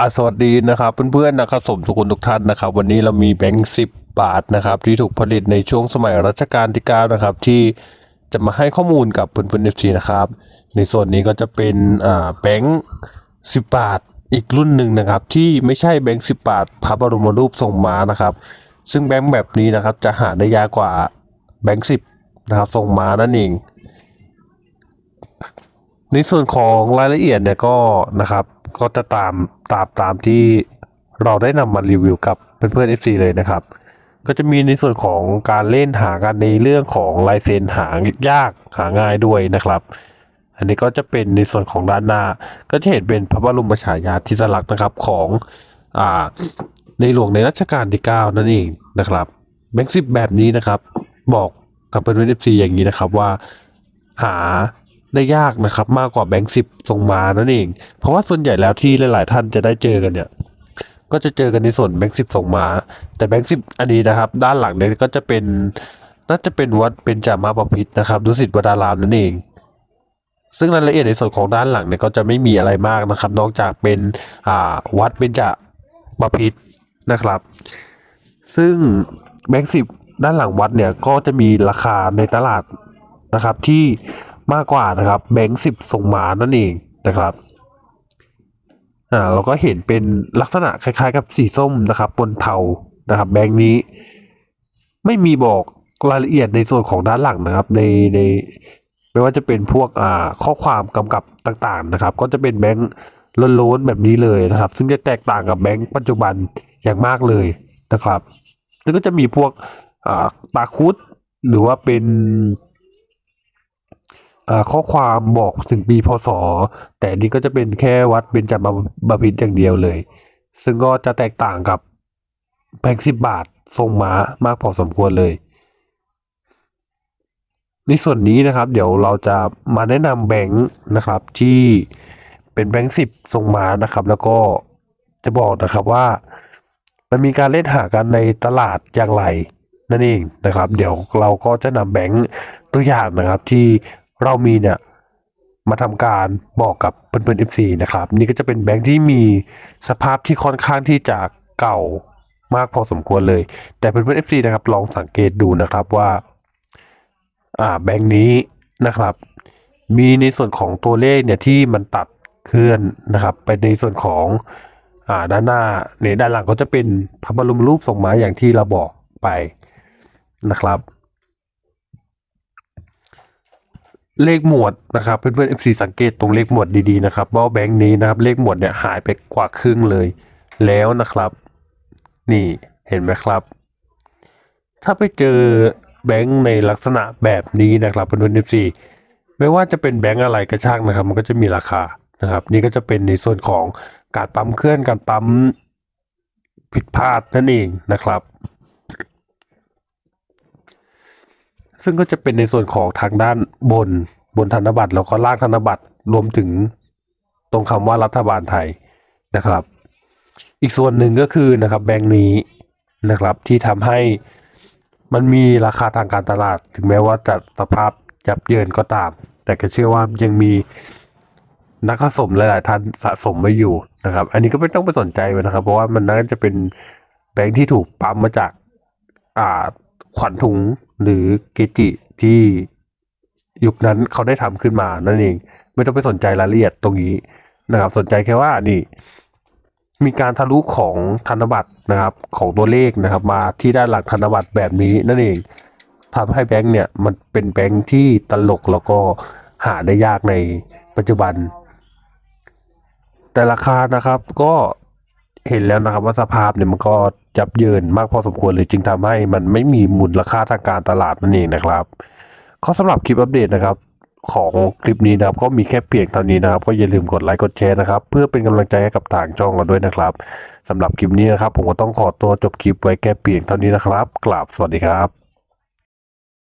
อะสวัสดีนะครับเพื่อนๆนะครับสมทุกคนทุกท่านนะครับ วันนี้เรามีแบงค์สิบบาทนะครับ ที่ถูกผลิตในช่วงสมัยรัชกาลที่เก้านะครับ ที่จะมาให้ข้อมูลกับเพื่อนๆเอฟซีนะครับ ในส่วนนี้ก็จะเป็นอ่าแบงค์สิบบาทอีกรุ่นหนึ่งนะครับ ที่ไม่ใช่แบงค์สิบบาทพระบรมรูปทรงม้านะครับ ซึ่งแบงค์แบบนี้นะครับจะหาได้ยากกว่าแบงค์สิบนะครับทรงม้านั่นเองในส่วนของรายละเอียดเนี่ยก็นะครับก็จะตาม ตามตามที่เราได้นำมารีวิวกับเพื่อนๆ FC เลยนะครับ ก็จะมีในส่วนของการเล่นหากันในเรื่องของลายเซ็นหายากหาง่ายด้วยนะครับ อันนี้ก็จะเป็นในส่วนของด้านหน้า ก็จะเห็นเป็นพระบรมฉายาธิสลักษณ์นะครับของอ่าในหลวงในรัชกาลที่ 9 นั่นเองนะครับแบงค์สิบแบบนี้นะครับ บอกกับเพื่อนๆ FC อย่างนี้นะครับว่าหา ได้ยากนะครับ มากกว่าแบงค์สิบทรงมานั่นเอง เพราะว่าส่วนใหญ่แล้วที่หลาย ๆ ท่านจะได้เจอกันเนี่ย ก็จะเจอกันในส่วนแบงค์สิบทรงมา แต่แบงค์สิบอันนี้นะครับ ด้านหลังเนี่ยก็จะเป็นน่าจะเป็นวัดเป็นจามาบพิตรนะครับดุสิตวดารามนั่นเองซึ่งรายละเอียดในส่วนของด้านหลังเนี่ยก็จะไม่มีอะไรมากนะครับ นอกจากเป็นอ่าวัดเป็นจาบพิตรนะครับ ซึ่งแบงค์สิบด้านหลังวัดเนี่ยก็จะมีราคาในตลาดนะครับที่ มากกว่านะครับ แบงค์สิบส่งหมานั่นเองนะครับอ่าเราก็เห็นเป็นลักษณะคล้ายๆ กับสีส้มนะครับบนเทานะครับ แบงค์นี้ ไม่มีบอกรายละเอียดในส่วนของด้านหลังนะครับ ในในไม่ว่าจะเป็นพวกอ่าข้อความกำกับต่างๆนะครับ ก็จะเป็นแบงค์ล้นๆแบบนี้เลยนะครับ ซึ่งจะแตกต่างกับแบงค์ปัจจุบันอย่างมากเลยนะครับแล้วก็จะมีพวกอ่าตาคุดหรือว่าเป็น ข้อความบอกถึงปีพศ แต่นี้ก็จะเป็นแค่วัดเบญจมาบพิตรอย่างเดียวเลย ซึ่งก็จะแตกต่างกับแบงค์สิบบาททรงม้ามากพอสมควรเลย ในส่วนนี้นะครับ เดี๋ยวเราจะมาแนะนำแบงค์นะครับ ที่เป็นแบงค์สิบทรงม้านะครับ แล้วก็จะบอกนะครับว่า มันมีการเล่นหากันในตลาดอย่างไรนั่นเองนะครับ เดี๋ยวเราก็จะนำแบงค์ตัวอย่างนะครับที่ เรามีเนี่ยมาทำการบอกกับเพื่อนๆ FC นะครับ นี่ก็จะเป็นแบงค์ที่มีสภาพที่ค่อนข้างที่จะเก่ามากพอสมควรเลย แต่เพื่อนๆ FC นะครับ ลองสังเกตดูนะครับว่า อ่าแบงค์นี้นะครับ มีในส่วนของตัวเลขเนี่ยที่มันตัดเคลื่อนนะครับ ไปในส่วนของอ่าด้านหน้าในด้านหลังก็จะเป็นพระบรมรูปทรงม้าอย่างที่เราบอกไปนะครับ เลขหมวดนะครับเพื่อนๆ FC สังเกตตรงเลขหมวดดีๆนะครับว่าแบงค์นี้นะครับเลขหมวดเนี่ยหายไปกว่าครึ่งเลย แล้วนะครับ นี่เห็นไหมครับ ถ้าไปเจอแบงค์ในลักษณะแบบนี้นะครับเพื่อนๆ FC ไม่ว่าจะเป็นแบงค์อะไรก็ช่างนะครับ มันก็จะมีราคานะครับ นี่ก็จะเป็นในส่วนของการปั๊มเคลื่อนการปั๊มผิดพลาดนั่นเองนะครับ ซึ่งก็จะเป็นในส่วนของทางด้านบนบนธนบัตรแล้วก็ล่างธนบัตรรวมถึงตรงคำว่ารัฐบาลไทยนะครับ อีกส่วนหนึ่งก็คือนะครับแบงค์นี้นะครับที่ทำให้มันมีราคาทางการตลาด ถึงแม้ว่าจะสภาพยับเยินก็ตาม แต่ก็เชื่อว่ายังมีนักสะสมหลาย ๆ ท่านสะสมไว้อยู่นะครับ อันนี้ก็ไม่ต้องไปสนใจมันนะครับ เพราะว่ามันน่าจะเป็นแบงค์ที่ถูกปั๊มมาจากอ่าขวัญถุง หรือเกจิที่ยุคนั้นเขาได้ทำขึ้นมานั่นเอง ไม่ต้องไปสนใจรายละเอียดตรงนี้นะครับ สนใจแค่ว่านี่ มีการทะลุของธนบัตรนะครับ ของตัวเลขนะครับ มาที่ด้านหลังธนบัตรแบบนี้นั่นเองทำให้แบงค์เนี่ย มันเป็นแบงค์ที่ตลกแล้วก็หาได้ยากในปัจจุบัน แต่ราคานะครับก็เห็นแล้วนะครับว่าสภาพเนี่ยมันก็ ยับเยินมากพอสมควรเลยจึงทำให้มันไม่มีมูลค่าทางการตลาดนั่นเองนะครับก็สำหรับคลิปอัปเดตนะครับของคลิปนี้นะครับก็มีแค่เพียงเท่านี้นะครับ ก็อย่าลืมกดไลค์กดแชร์นะครับ เพื่อเป็นกำลังใจให้กับทางช่องเราด้วยนะครับสำหรับคลิปนี้นะครับ ผมก็ต้องขอตัวจบคลิปไว้แค่เพียงเท่านี้นะครับกราบสวัสดีครับ